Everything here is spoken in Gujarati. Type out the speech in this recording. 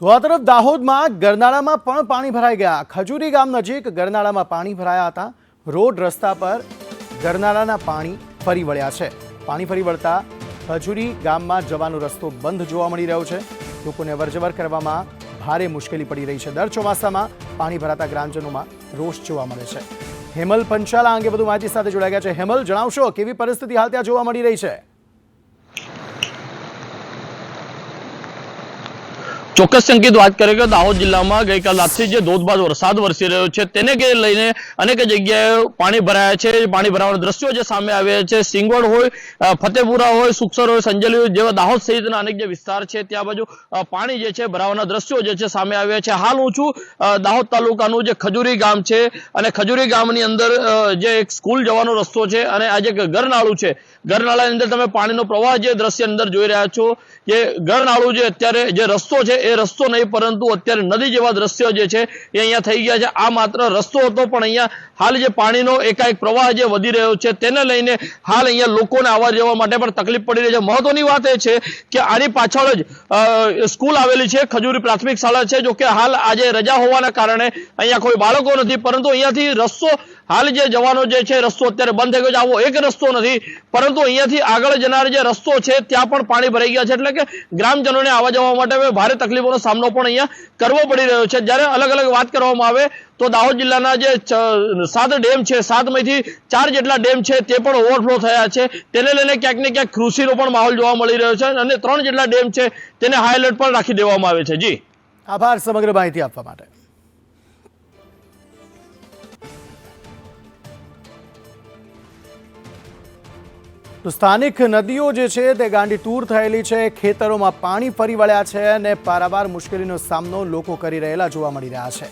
તો આ તરફ દાહોદમાં ગરનાળામાં પણ પાણી ભરાઈ ગયા. ખજુરી ગામ નજીક ગરનાળામાં પાણી ભરાયા હતા. રોડ રસ્તા પર ગરનાળાના પાણી ફરી વળ્યા છે. પાણી ફરી વળતા ખજુરી ગામમાં જવાનો રસ્તો બંધ જોવા મળી રહ્યો છે. લોકોને અવરજવર કરવામાં ભારે મુશ્કેલી પડી રહી છે. દર ચોમાસામાં પાણી ભરાતા ગ્રામજનોમાં રોષ જોવા મળે છે. હેમલ પંચાલા અંગે વધુ માહિતી સાથે જોડાઈ ગયા છે. હેમલ, જણાવશો, કેવી પરિસ્થિતિ હાલ ત્યાં જોવા મળી રહી છે? ચોક્કસ સંકેત વાત કરીએ કે દાહોદ જિલ્લામાં ગઈકાલ રાતથી જે ધોધબાર વરસાદ વરસી રહ્યો છે, તેને લઈને અનેક જગ્યાએ પાણી ભરાયા છે. પાણી ભરાવાના દ્રશ્યો જે સામે આવ્યા છે, સિંગવડ હોય ફતેપુરા હોય, સુખસર હોય, સંજલી હોય, જેવા દાહોદ સહિતના અનેક જે વિસ્તાર છે, ત્યાં બાજુ પાણી જે છે, ભરાવાના દ્રશ્યો જે છે સામે આવ્યા છે. હાલ હું છું દાહોદ તાલુકાનું જે ખજૂરી ગામ છે, અને ખજૂરી ગામની અંદર જે એક સ્કૂલ જવાનો રસ્તો છે, અને આ જે ગરનાળું છે ગરનાળાની અંદર તમે પાણીનો પ્રવાહ જે દ્રશ્ય અંદર જોઈ રહ્યા છો જે ગરનાળું જે અત્યારે જે રસ્તો છે, એ રસ્તો નહીં, પરંતુ અત્યારે નદી જેવા દ્રશ્યો જે છે, એ અહીંયા થઈ ગયા છે. આ માત્ર રસ્તો હતો, પણ અહીંયા હાલ જે પાણીનો એકાએક પ્રવાહ જે વધી રહ્યો છે, તેને લઈને હાલ અહીંયા લોકોને આવવા જવા માટે પણ તકલીફ પડી રહી છે. મહત્વની વાત એ છે કે આની પાછળ જ સ્કૂલ આવેલી છે, ખજૂરી પ્રાથમિક શાળા છે જોકે હાલ આજે રજા હોવાના કારણે અહીંયા કોઈ બાળકો નથી, પરંતુ અહીંયાથી રસ્તો હાલ જે જવાનો જે છે, રસ્તો અત્યારે બંધ થઈ ગયો છે. આવો એક રસ્તો નથી, પરંતુ અહીંયાથી આગળ જનાર જે રસ્તો છે, ત્યાં પણ પાણી ભરાઈ ગયા છે. એટલે કે ગ્રામજનોને આવવા જવા માટે ભારે તકલીફોનો સામનો પણ અહીંયા કરવો પડી રહ્યો છે. જ્યારે અલગ અલગ વાત કરવામાં આવે, તો દાહોદ જિલ્લાના જે સાત ડેમ છે, સાતમાંથી ચાર જેટલા ડેમ છે, તે પણ ઓવરફ્લો થયા છે. તેને લઈને ક્યાંક ને ક્યાંક કૃષિનો પણ માહોલ જોવા મળી રહ્યો છે અને ત્રણ જેટલા ડેમ છે, તેને હાઈ એલર્ટ પણ રાખી દેવામાં આવે છે. જી. આભાર સમગ્ર માહિતી આપવા માટે. તો સ્થાનિક નદીઓ જે છે તે ગાંડી તૂર થયેલી છે. ખેતરોમાં પાણી ફરી વળ્યા છે અને પારાવાર મુશ્કેલીનો સામનો લોકો કરી રહેલા જોવા મળી રહ્યા છે.